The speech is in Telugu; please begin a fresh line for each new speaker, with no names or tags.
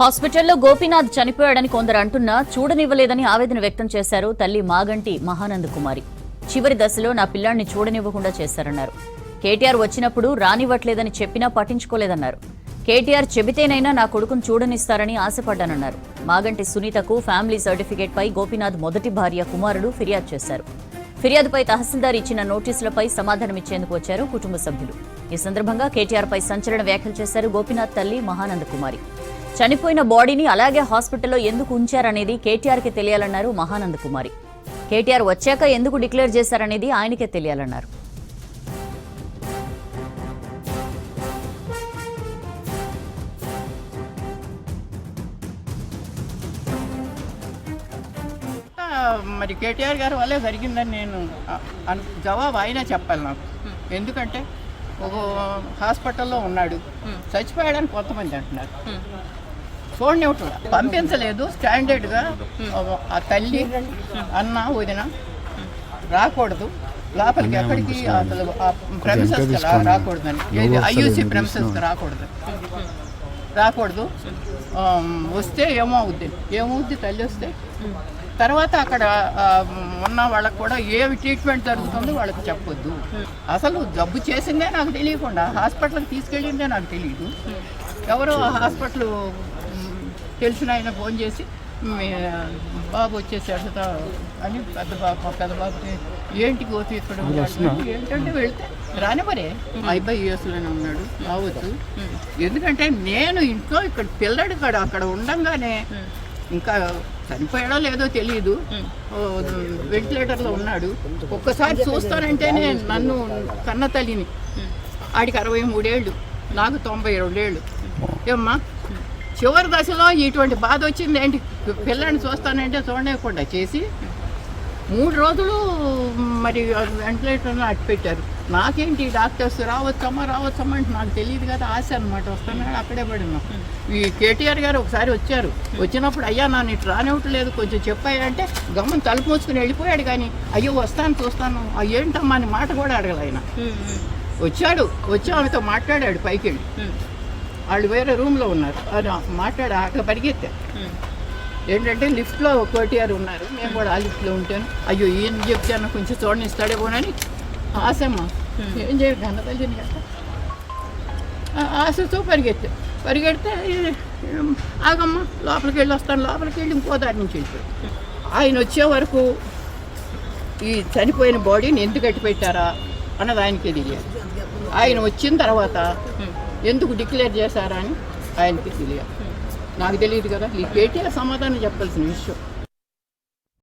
హాస్పిటల్లో గోపీనాథ్ చనిపోయాడని కొందరు అంటున్నా చూడనివ్వలేదని ఆవేదన వ్యక్తం చేశారు తల్లి మాగంటి మహానంద కుమారి. చివరి దశలో నా పిల్లాన్ని చూడనివ్వకుండా చేశారన్నారు. కేటీఆర్ వచ్చినప్పుడు రానివ్వట్లేదని చెప్పినా పట్టించుకోలేదన్నారు. కేటీఆర్ చెబితేనైనా నా కొడుకును చూడనిస్తారని ఆశపడ్డానన్నారు. మాగంటి సునీతకు ఫ్యామిలీ సర్టిఫికేట్ పై గోపీనాథ్ మొదటి భార్య కుమారుడు ఫిర్యాదు చేశారు. ఫిర్యాదుపై తహసీల్దార్ ఇచ్చిన నోటీసులపై సమాధానమిచ్చేందుకు వచ్చారు కుటుంబ సభ్యులు. ఈ సందర్భంగా కేటీఆర్ పై సంచలన వ్యాఖ్యలు చేశారు గోపీనాథ్ తల్లి మహానంద కుమారి. చనిపోయిన బాడీని అలాగే హాస్పిటల్లో ఎందుకు ఉంచారనేది కేటీఆర్కి తెలియాలన్నారు మహానంద కుమారి. కేటీఆర్ వచ్చాక ఎందుకు డిక్లేర్ చేశారనేది ఆయనకే తెలియాలన్నారు.
మరి కేటీఆర్ గారి వల్లే జరిగిందని నేను జవాబు ఆయనే చెప్పాలి నాకు. ఎందుకంటే హాస్పిటల్లో ఉన్నాడు. చచ్చిపోయాడని కొంతమంది అంటున్నారు. చూడనివ్వట్లా పంపించలేదు. స్టాండర్డ్గా ఆ తల్లి అన్న వదిన రాకూడదు. లోపలికి ఎక్కడికి అసలు ప్రెమిసెస్కి రాకూడదని. ఏది ఐయూసీ ప్రెమిసెస్కి రాకూడదు. రాకూడదు. ఆ, వస్తే ఏమో అవుద్ది ఏమవుద్ది తల్లి వస్తే? తర్వాత అక్కడ ఉన్న వాళ్ళకి కూడా ఏమి ట్రీట్మెంట్ జరుగుతుందో వాళ్ళకి చెప్పొద్దు. అసలు జబ్బు చేసిందే నాకు తెలియకుండా హాస్పిటల్కి తీసుకెళ్ళిందే నాకు తెలియదు ఎవరో ఆ హాస్పిటల్ తెలిసిన ఆయన ఫోన్ చేసి బాబు వచ్చేసాడు అని పెద్ద బాబు పెద్ద బాబుకి ఏంటి గోతి ఇక్కడ? ఉన్నాడు?" ఏంటంటే వెళ్తే రాని మరే మా. అబ్బాయి యూఎస్లోనే ఉన్నాడు రావచ్చు ఎందుకంటే నేను ఇంట్లో ఇక్కడ పిల్లడు కాడ అక్కడ ఉండంగానే ఇంకా చనిపోయాడో లేదో తెలియదు వెంటిలేటర్లో ఉన్నాడు. ఒక్కసారి చూస్తానంటేనే నన్ను కన్న తల్లిని. ఆడికి అరవై మూడేళ్ళు నాకు తొంభై రెండేళ్ళు. ఏమ్మా చివరి దశలో ఇటువంటి బాధ వచ్చింది ఏంటి పిల్లాడిని చూస్తానంటే చూడలేకుండా చేసి మూడు రోజులు మరి వెంటిలేటర్లో అట్టు పెట్టారు నాకేంటి డాక్టర్స్ రావచ్చమ్మా రావచ్చమ్మా అంటే నాకు తెలియదు కదా ఆశ అనమాట వస్తున్నాడు అక్కడే పడినా ఈ కేటీఆర్ గారు ఒకసారి వచ్చారు. వచ్చినప్పుడు అయ్యా నన్ను ఇటు రానివ్వట్లేదు కొంచెం చెప్పాయా అంటే గమ్మని తలుపు మూసుకుని వెళ్ళిపోయాడు కానీ అయ్యో వస్తాను చూస్తాను. ఏంటమ్మా అని మాట కూడా అడగల ఆయన. వచ్చాడు వచ్చి ఆమెతో మాట్లాడాడు పైకి వెళ్ళి వాళ్ళు వేరే రూమ్లో ఉన్నారు. అది మాట్లాడి అక్కడ పరిగెత్తా ఏంటంటే లిఫ్ట్లో కోటిఆర్ ఉన్నారు. మేము కూడా ఆ లిఫ్ట్లో ఉంటాను. అయ్యో ఈయన చెప్తాను కొంచెం చూడనిస్తాడేమోనని ఆశమ్మ. ఏం చేయరు తల్లిని కదా ఆశతో పరిగెత్తా పరిగెడితే ఆగమ్మ లోపలికి వెళ్ళి వస్తాను లోపలికి వెళ్ళి ఇంకో దారి నుంచి వెళ్ళిపోయాడు ఆయన వచ్చే వరకు ఈ చనిపోయిన బాడీని ఎందుకు కట్టి పెట్టారా అన్నది ఆయనకే తెలియదు ఆయన వచ్చిన తర్వాత ఎందుకు డిక్లేర్ చేశారా అని ఆయనకి తెలియదు నాకు తెలియదు కదా. ఈ కేటీఆర్ సమాధానం చెప్పాల్సిన విషయం.